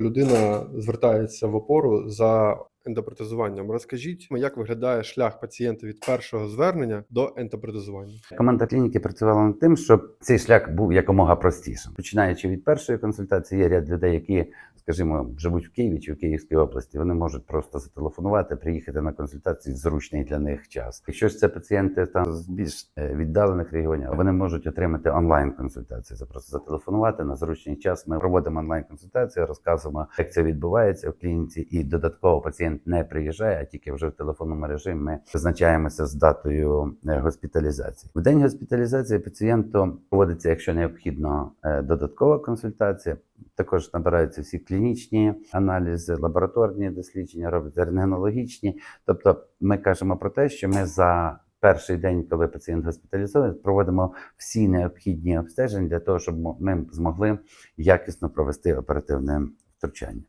Людина звертається в опору за ендопротезуванням. Розкажіть, як виглядає шлях пацієнта від першого звернення до ендопротезування? Команда клініки працювала над тим, щоб цей шлях був якомога простішим. Починаючи від першої консультації, є ряд людей, які, скажімо, живуть в Києві чи в Київській області. Вони можуть просто зателефонувати, приїхати на консультацію в зручний для них час. Якщо ж це пацієнти там з більш е, віддалених регіонів, вони можуть отримати онлайн консультацію. Це просто зателефонувати на зручний час. Ми проводимо онлайн консультацію, розказуємо, як це відбувається в клініці, і додатково пацієнт не приїжджає, а тільки вже в телефонному режимі ми визначаємося з датою е, госпіталізації. В день госпіталізації пацієнту проводиться, якщо необхідно, е, додаткова консультація. Також набираються всі клінічні аналізи, лабораторні дослідження, робляться рентгенологічні. Тобто, ми кажемо про те, що ми за перший день, коли пацієнт госпіталізований, проводимо всі необхідні обстеження для того, щоб ми змогли якісно провести оперативне втручання.